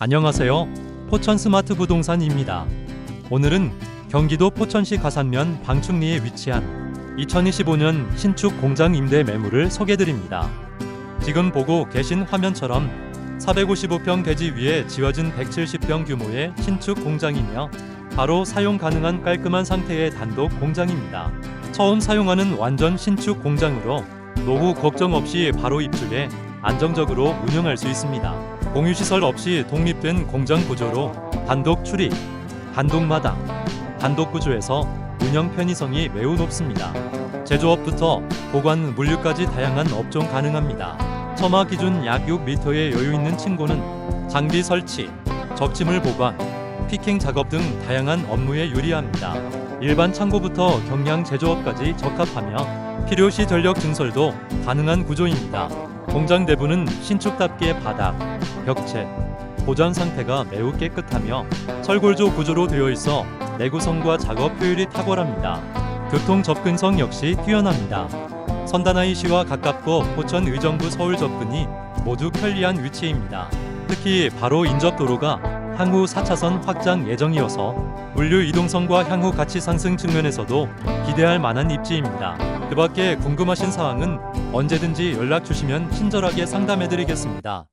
안녕하세요. 포천 스마트 부동산입니다. 오늘은 경기도 포천시 가산면 방충리에 위치한 2025년 신축 공장 임대 매물을 소개드립니다. 지금 보고 계신 화면처럼 455평 대지 위에 지어진 170평 규모의 신축 공장이며 바로 사용 가능한 깔끔한 상태의 단독 공장입니다. 처음 사용하는 완전 신축 공장으로 노후 걱정 없이 바로 입주해 안정적으로 운영할 수 있습니다. 공유시설 없이 독립된 공장 구조로 단독 출입, 단독 마당, 단독 구조에서 운영 편의성이 매우 높습니다. 제조업부터 보관, 물류까지 다양한 업종 가능합니다. 처마 기준 약 6m의 여유 있는 층고는 장비 설치, 적침물 보관, 피킹 작업 등 다양한 업무에 유리합니다. 일반 창고부터 경량 제조업까지 적합하며 필요시 전력 증설도 가능한 구조입니다. 공장 내부는 신축답게 바닥, 벽체, 보전 상태가 매우 깨끗하며 철골조 구조로 되어 있어 내구성과 작업 효율이 탁월합니다. 교통 접근성 역시 뛰어납니다. 선단아이시와 가깝고 포천 의정부 서울 접근이 모두 편리한 위치입니다. 특히 바로 인접 도로가 향후 4차선 확장 예정이어서 물류 이동성과 향후 가치 상승 측면에서도 기대할 만한 입지입니다. 그 밖에 궁금하신 사항은 언제든지 연락 주시면 친절하게 상담해 드리겠습니다.